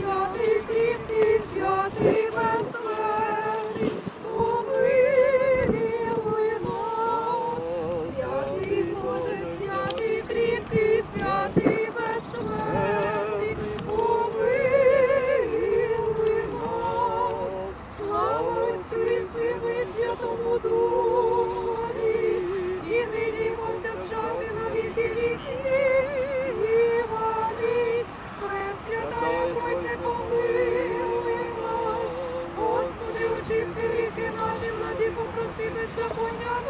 Святий, кріпкий, святий, și Vladimir Prostin Săbuneanu.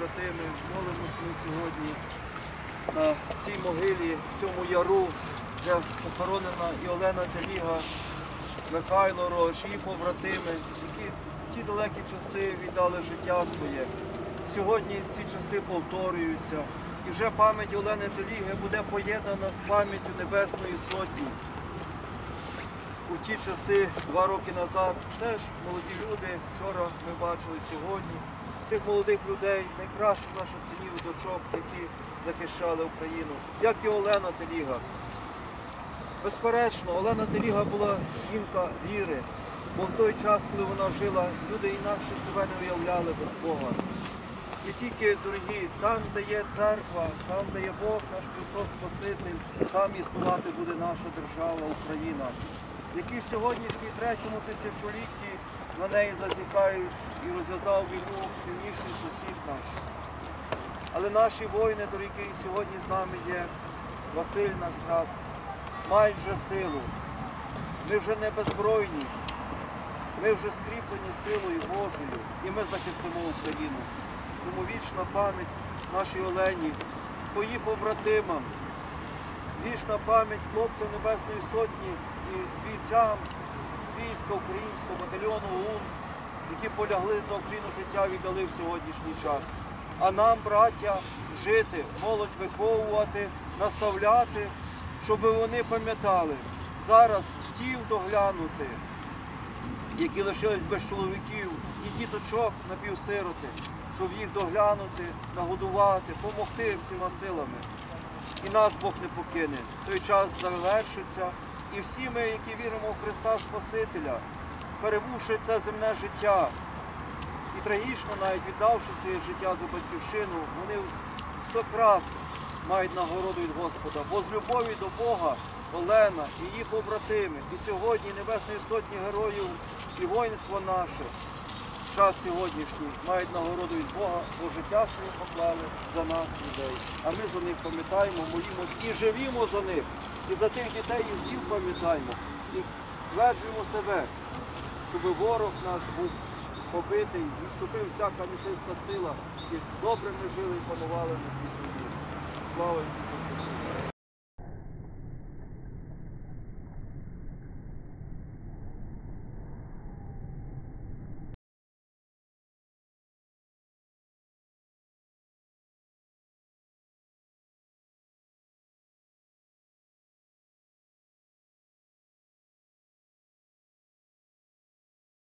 Побратими, молимось ми сьогодні на цій могилі, в цьому яру, де похоронена і Олена Теліга, Михайло Рож, її побратими, які в ті далекі часи віддали життя своє. Сьогодні ці часи повторюються. І вже пам'ять Олени Теліги буде поєднана з пам'яттю Небесної Сотні у ті часи, два роки назад, теж молоді люди, вчора ми бачили сьогодні, тих молодих людей, найкращих наших синів і дочок, які захищали Україну, як і Олена Теліга. Безперечно, Олена Теліга була жінка віри, бо в той час, коли вона жила, люди інакше себе не уявляли без Бога. І тільки, дорогі, там, де є церква, там, де є Бог, наш Христос Спаситель, там існувати буде наша держава Україна, які в сьогоднішній третьому тисячолітті на неї зазікають і розв'язав війну північний сусід наш. Але наші воїни, дорогі, сьогодні з нами є, Василь наш брат, мають вже силу. Ми вже не беззбройні, ми вже скріплені силою Божою і ми захистимо Україну. Тому вічна пам'ять нашій Олені, по її побратимам, вічна пам'ять хлопцям Небесної Сотні бійцям війська українського батальйону ОУН, які полягли за Україну життя, віддали в сьогоднішній час. А нам, браття, жити, молодь виховувати, наставляти, щоб вони пам'ятали, зараз втів доглянути, які лишились без чоловіків, і діточок напівсироти, щоб їх доглянути, нагодувати, допомогти всіма силами. І нас Бог не покине. Той час завершиться. І всі ми, які віримо в Христа Спасителя, перебувши це земне життя, і трагічно навіть віддавши своє життя за батьківщину, вони стократ мають нагороду від Господа. Бо з любові до Бога Олена і її побратими, і сьогодні Небесної Сотні героїв і воїнство наше, час сьогоднішній, мають нагороду від Бога, бо життя своє поклали за нас, людей. А ми за них пам'ятаємо, молімось і живімо за них. І за тих дітей і вдів пам'ятаємо. І стверджуємо себе, щоб ворог наш був побитий, відступив всяка нечиста сила, і добре ми жили і панували на цій землі. Слава Ісусу Христу!